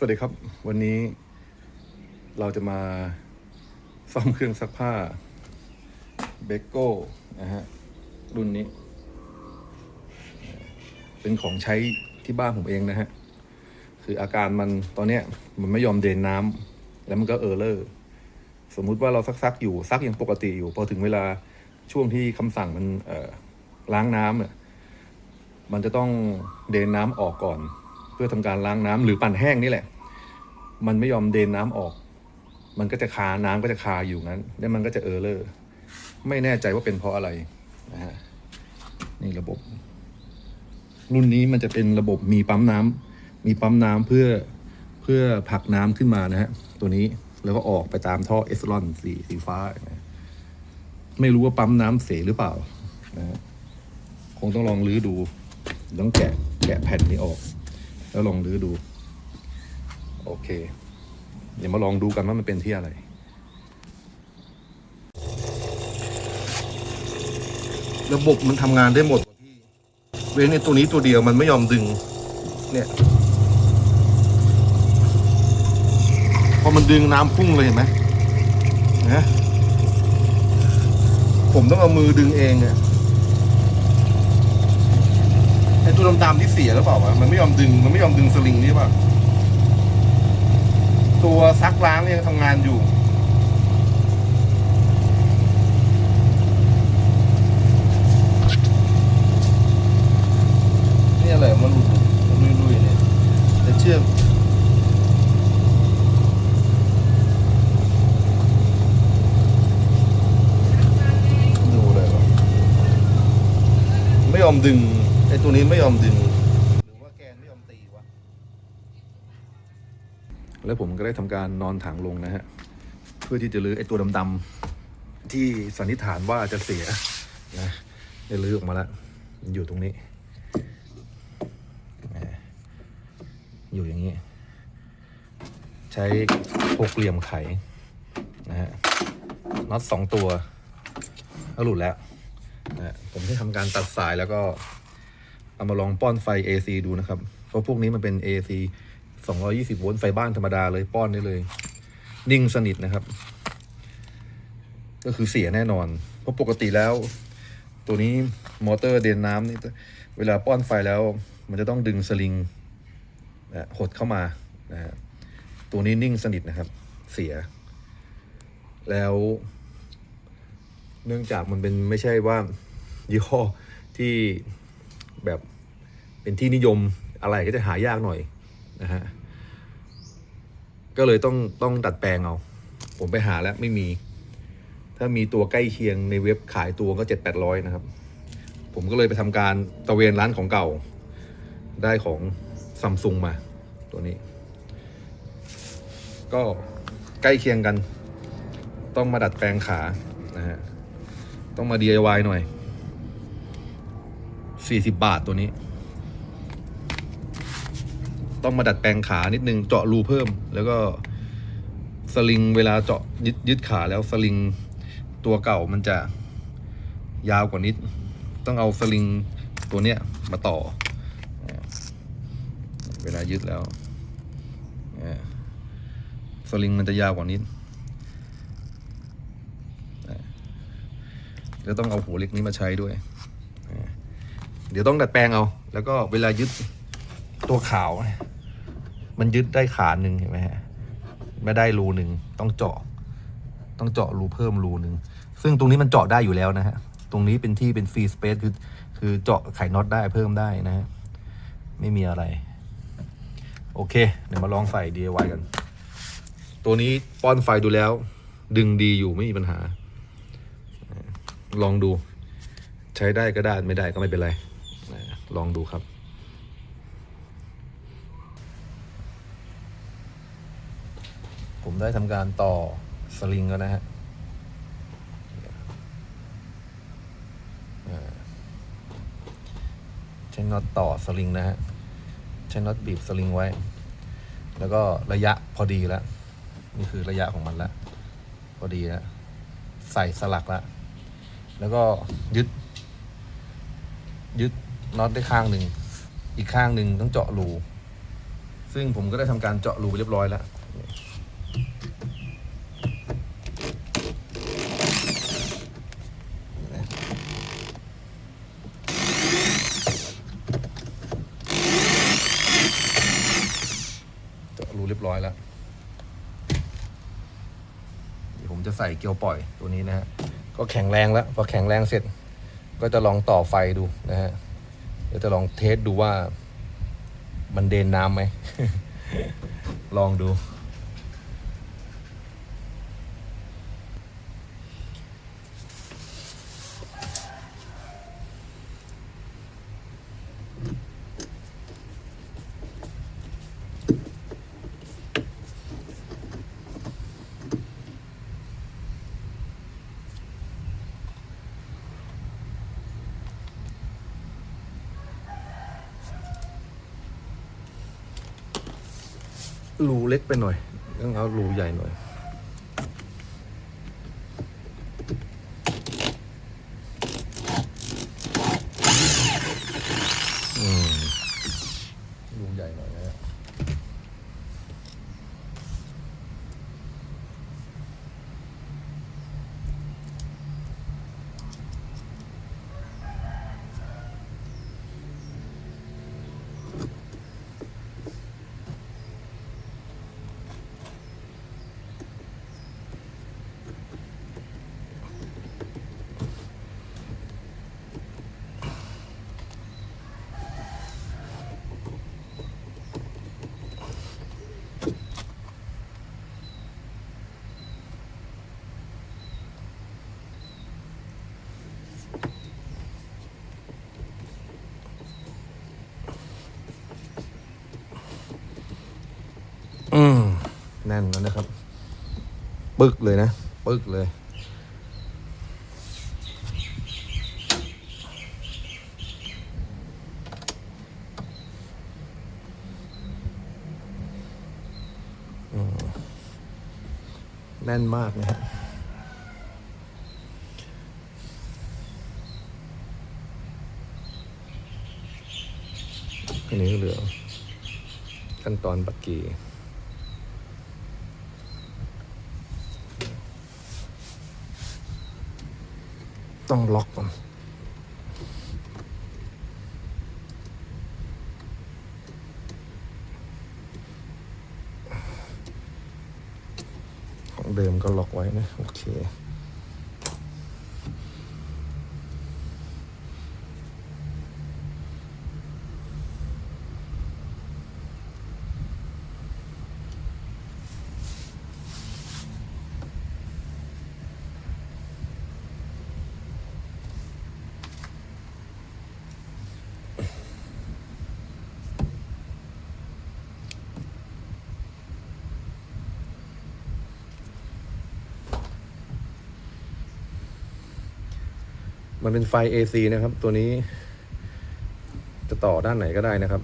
สวัสดีครับ วันนี้เราจะมาซ่อมเครื่องซักผ้าเบโก้นะฮะรุ่นนี้ เป็นของใช้ที่บ้านผมเองนะฮะ คืออาการมันตอนเนี้ยมันไม่ยอมเดนน้ำแล้วมันก็เออเลอร์สมมุติว่าเราซักๆอยู่ซักอย่างปกติอยู่พอถึงเวลาช่วงที่คำสั่งมันเออล้างน้ำเนี่ยมันจะต้องเดนน้ำออกก่อน พื่อทำการล้างน้ำหรือปั่นแห้งนี่แหละ มันไม่ยอมเดนน้ำออก มันก็จะคาน้ำก็จะคาอยู่งั้น แล้วมันก็จะเออเลอร์ไม่แน่ใจว่าเป็นเพราะอะไรนะฮะนี่ระบบ รุ่นนี้มันจะเป็นระบบมีปั๊มน้ำมีปั๊มน้ำเพื่อเพื่อผลักน้ำขึ้นมานะฮะตัวนี้แล้วก็ออกไปตามท่อเอสลอนสีสีฟ้านะไม่รู้ว่าปั๊มน้ำเสียหรือเปล่านะฮะคงต้องลองรื้อดู ต้องแกะแกะแผ่นนี้ออก แล้วลองรื้อดู โอเค เดี๋ยวมาลองดูกันว่ามันเป็นที่อะไรระบบมันทำงานได้หมดเว้นในตัวนี้ตัวเดียวมันไม่ยอมดึง เนี่ย พอมันดึงน้ำพุ่งเลยเห็นไหมนะผมต้องเอามือดึงเองอะไอตัวดำๆที่เสียหรือเปล่าวะมันไม่ยอมดึงมันไม่ยอมดึงสลิงนี่ป่ะตัวซักล้างยังทำงานอยู่นี่อะไรมันหลุดๆมันลุยๆเนี่ยแต่เชือกดูเลยวะไม่ยอมดึง ไอ้ตัวนี้ไม่ยอมดึง หรือว่าแกนไม่ยอมตีวะ แล้วผมก็ได้ทำการนอนถังลงนะฮะ เพื่อที่จะลื้อไอ้ตัวดำๆที่สันนิษฐานว่าจะเสียนะได้ลื้อออกมาแล้วมันอยู่ตรงนี้อยู่อย่างนี้ ใช้หกเหลี่ยมไขนะฮะน็อตสองตัวก็หลุดแล้วนะฮะผมได้ทำการตัดสายแล้วก็ เอามาลองป้อนไฟ AC ดูนะครับ เพราะพวกนี้มันเป็น AC 220 โวลต์ไฟบ้านธรรมดาเลยป้อนได้เลย นิ่งสนิทนะครับ ก็คือเสียแน่นอน เพราะปกติแล้ว ตัวนี้มอเตอร์เดนน้ำนี่เวลาป้อนไฟแล้ว มันจะต้องดึงสลิงหดเข้ามานะฮะตัวนี้นิ่งสนิทนะครับ เสีย แล้ว เนื่องจากมันเป็นไม่ใช่ว่ายี่ห้อที่ แบบเป็นที่นิยมอะไรก็จะหายากหน่อยนะฮะก็เลยต้องต้องดัดแปลงเอา ผมไปหาแล้วไม่มี ถ้ามีตัวใกล้เคียงในเว็บขายตัวก็เจ็ดแปดร้อยนะครับ ผมก็เลยไปทำการตะเวนร้านของเก่า ได้ของซัมซุงมาตัวนี้ ก็ใกล้เคียงกัน ต้องมาดัดแปลงขานะฮะต้องมา DIY หน่อย 40 บาทตัวนี้ ต้องมาดัดแปลงขานิดนึงเจาะรูเพิ่ม แล้วก็สลิงเวลาเจาะยึดยึดขาแล้วสลิงตัวเก่ามันจะยาวกว่านิด ต้องเอาสลิงตัวเนี้ยมาต่อ เวลายึดแล้วสลิงมันจะยาวกว่านี้อ่าแล้วต้องเอาหัวเล็กนี้มาใช้ด้วย เดี๋ยวต้องดัดแปลงเอา แล้วก็เวลายึดตัวขาว มันยึดได้ขาหนึ่งเห็นไหมฮะไม่ได้รูหนึ่งต้องเจาะ ต้องเจาะรูเพิ่มรูหนึ่งซึ่งตรงนี้มันเจาะได้อยู่แล้วนะฮะตรงนี้เป็นที่เป็นฟรีสเปซคือคือเจาะไขน็อตได้เพิ่มได้นะฮะไม่มีอะไร โอเค เดี๋ยวมาลองใส่ DIY กัน ตัวนี้ป้อนไฟดูแล้ว ดึงดีอยู่ไม่มีปัญหา ลองดู ใช้ได้ก็ได้ไม่ได้ก็ไม่เป็นไร ลองดูครับ ผมได้ทำการต่อสลิงแล้วนะฮะใช้น็อตต่อสลิงนะฮะ ใช้น็อตบีบสลิงไว้ แล้วก็ระยะพอดีแล้ว นี่คือระยะของมันแล้ว พอดีแล้ว ใส่สลักแล้ว แล้วก็ยึด ยึด น็อตได้ข้างหนึ่ง อีกข้างหนึ่งต้องเจาะรู ซึ่งผมก็ได้ทำการเจาะรูเรียบร้อยแล้วเจาะรูเรียบร้อยแล้ว เดี๋ยวผมจะใส่เกลียวปล่อยตัวนี้นะฮะ ก็แข็งแรงแล้ว พอแข็งแรงเสร็จ ก็จะลองต่อไฟดูนะฮะ เดี๋ยวจะลองเทสดูว่ามันเดนน้ำไหม ลองดู รูเล็กไปหน่อยต้องเอารูใหญ่หน่อย อืมแน่นแล้วนะครับ ปึกเลยนะ ปึกเลย แน่นมากนะฮะอันนี้เหลือขั้นตอนบักกี ต้องล็อกมันของเดิมก็ล็อกไว้นะ โอเค มันเป็นไฟ AC นะครับ ตัวนี้ จะต่อด้านไหนก็ได้นะครับ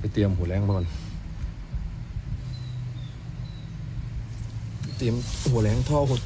ไปเตรียมหัวแรงมาก่อน เตรียมหัวแรงท่อหด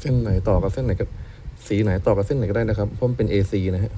เส้นไหนต่อกับเส้นไหนก็สีไหนต่อกับเส้นไหนก็ได้นะครับเพราะมันเป็น AC นะฮะ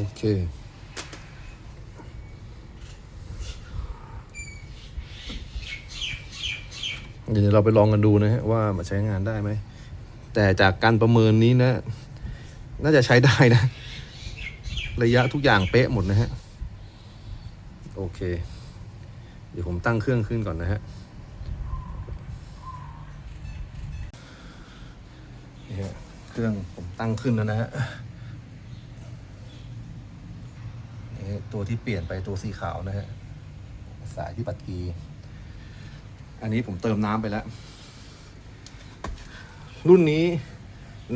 โอเค เดี๋ยวเราไปลองกันดูนะฮะว่ามันใช้งานได้ไหม แต่จากการประเมินนี้นะ น่าจะใช้ได้นะ ระยะทุกอย่างเป๊ะหมดนะฮะ โอเค เดี๋ยวผมตั้งเครื่องขึ้นก่อนนะฮะนี่ฮะเครื่องผมตั้งขึ้นแล้วนะฮะ นี่ ตัวที่เปลี่ยนไปตัวสีขาวนะฮะสายที่ปัดกี อันนี้ผมเติมน้ำไปแล้ว รุ่นนี้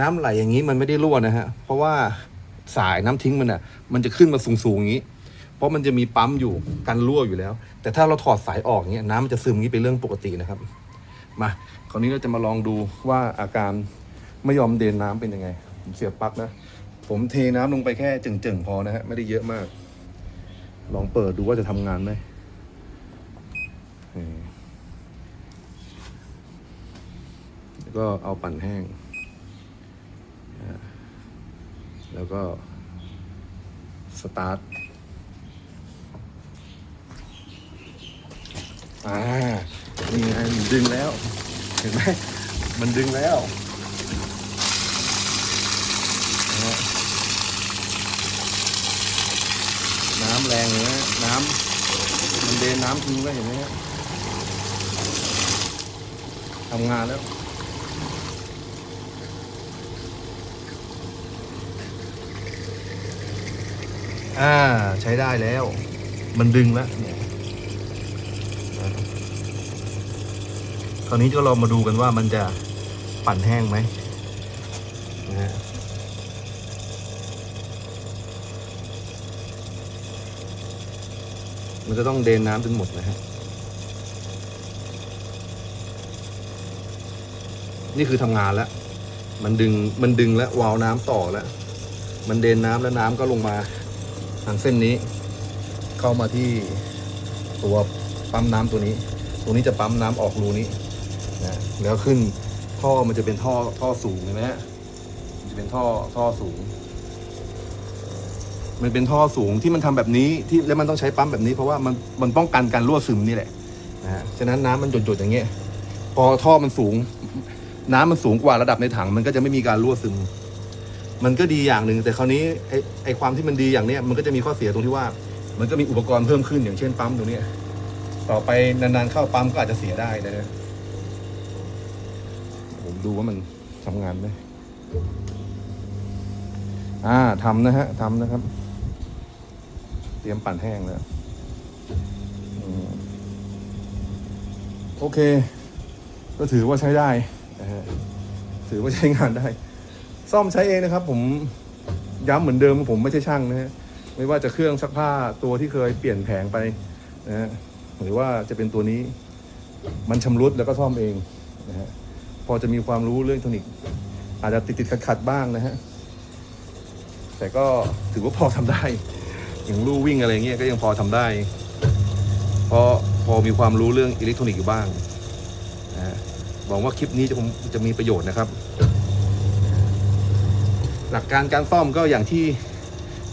น้ำไหลอย่างนี้มันไม่ได้รั่วนะฮะ เพราะว่าสายน้ำทิ้งมันอะ มันจะขึ้นมาสูงๆอย่างนี้ เพราะมันจะมีปั๊มอยู่กันรั่วอยู่แล้ว แต่ถ้าเราถอดสายออกเงี้ยน้ำมันจะซึมอย่างนี้เป็นเรื่องปกตินะครับ มาคราวนี้เราจะมาลองดูว่าอาการไม่ยอมเดนน้ำเป็นยังไง ผมเสียบปลั๊กนะ ผมเทน้ำลงไปแค่จึ่งๆพอนะฮะ ไม่ได้เยอะมาก ลองเปิดดูว่าจะทำงานไหมแล้วก็เอาปั่นแห้ง แล้วก็ สตาร์ทอ่านี่ไงมันดึงแล้ว เห็นไหม มันดึงแล้วนะฮะน้ำแรงเลยนะน้ำมันเดนน้ำทิ้งไว้เห็นไหมฮะทำงานแล้วอ่าใช้ได้แล้ว มันดึงแล้วเนี่ยคราวนี้ก็เรามาดูกันว่ามันจะปั่นแห้งไหมนะฮะ มันจะต้องเดนน้ำจนหมดนะฮะ นี่คือทำงานแล้ว มันดึง มันดึงแล้ววาล์วน้ำต่อแล้ว มันเดนน้ำแล้วน้ำก็ลงมาทางเส้นนี้ เข้ามาที่ตัวปั๊มน้ำตัวนี้ ตรงนี้จะปั๊มน้ำออกรูนี้นะแล้วขึ้นท่อมันจะเป็นท่อท่อสูงเห็นไหมฮะมันจะเป็นท่อท่อสูง มันเป็นท่อสูงที่มันทำแบบนี้ที่แล้วมันต้องใช้ปั๊มแบบนี้เพราะว่ามันมันป้องกันการรั่วซึมนี่แหละนะฮะฉะนั้นน้ำมันหยดๆอย่างเงี้ยพอท่อมันสูง น้ำมันสูงกว่าระดับในถัง มันก็จะไม่มีการรั่วซึม มันก็ดีอย่างหนึ่งแต่คราวนี้ไอ้ไอ้ความที่มันดีอย่างเนี้ยมันก็จะมีข้อเสียตรงที่ว่า มันก็มีอุปกรณ์เพิ่มขึ้นอย่างเช่นปั๊มตรงนี้ต่อไปนานๆเข้าปั๊มก็อาจจะเสียได้นะฮะผมดูว่ามันทำงานไหมอ่าทำนะฮะทำนะครับ เตรียมปั่นแห้งแล้วโอเค ก็ถือว่าใช้ได้นะฮะถือว่าใช้งานได้ ซ่อมใช้เองนะครับ ผมย้ำเหมือนเดิมผมไม่ใช่ช่างนะฮะไม่ว่าจะเครื่องซักผ้าตัวที่เคยเปลี่ยนแผงไปนะฮะหรือว่าจะเป็นตัวนี้ มันชำรุดแล้วก็ซ่อมเองนะฮะพอจะมีความรู้เรื่องเทคนิค อาจจะติดติดขัดขัดๆบ้างนะฮะแต่ก็ถือว่าพอทำได้ อย่างลู่วิ่งอะไรเงี้ยก็ยังพอทำได้ เพราะพอมีความรู้เรื่องอิเล็กทรอนิกส์อยู่บ้างนะฮะหวังว่าคลิปนี้จะจะมีประโยชน์นะครับ หลักการการซ่อมก็อย่างที่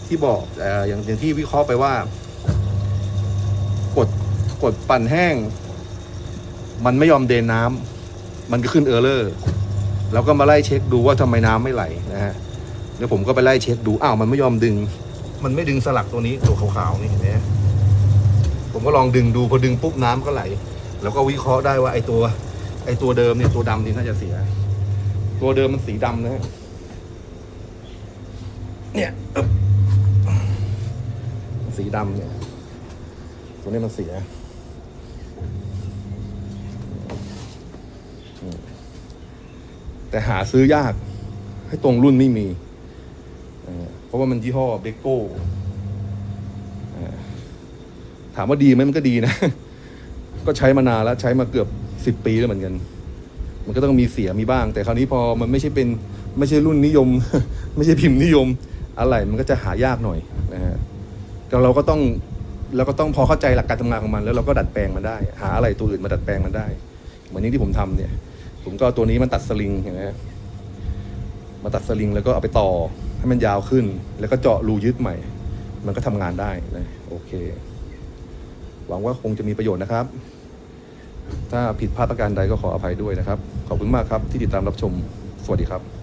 ที่บอกอ่ออย่างอย่างที่วิเคราะห์ไปว่า กดกดปั่นแห้ง มันไม่ยอมเดนน้ำมันก็ขึ้นเออร์เลอร์แล้วก็มาไล่เช็คดูว่าทำไมน้ำไม่ไหลนะฮะแล้วผมก็ไปไล่เช็คดูอ้าวมันไม่ยอมดึง มันไม่ดึงสลักตัวนี้ตัวขาวๆนี่เห็นไหมผมก็ลองดึงดูพอดึงปุ๊บน้ำก็ไหล แล้วก็วิเคราะห์ได้ว่าไอ้ตัวไอ้ตัวเดิมเนี่ยตัวดำนี่น่าจะเสีย ตัวเดิมมันสีดำนะ เนี่ยสีดำเนี่ย ตัวนี้มันเสียแต่หาซื้อยาก ให้ตรงรุ่นไม่มี เพราะว่ามันยี่ห้อเบโก้เอถามว่าดีไหมมันก็ดีนะ ก็ใช้มานานแล้วใช้มาเกือบสิบปีแล้วเหมือนกัน มันก็ต้องมีเสียมีบ้าง แต่คราวนี้พอมันไม่ใช่เป็นไม่ใช่รุ่นนิยม ไม่ใช่พิมพ์นิยม อะไรมันก็จะหายากหน่อยนะฮะแต่เราก็ต้องเราก็ต้องพอเข้าใจหลักการทำงานของมัน แล้วเราก็ดัดแปลงมันได้ หาอะไรตัวอื่นมาดัดแปลงมันได้ เหมือนนี้ที่ผมทำเนี่ย ผมก็ตัวนี้มันตัดสลิงเห็นไหมมาตัดสลิงแล้วก็เอาไปต่อ ให้มันยาวขึ้น แล้วก็เจาะรูยึดใหม่ มันก็ทำงานได้นะโอเค หวังว่าคงจะมีประโยชน์นะครับ ถ้าผิดพลาดประการใดก็ขออภัยด้วยนะครับ ขอบคุณมากครับที่ติดตามรับชม สวัสดีครับ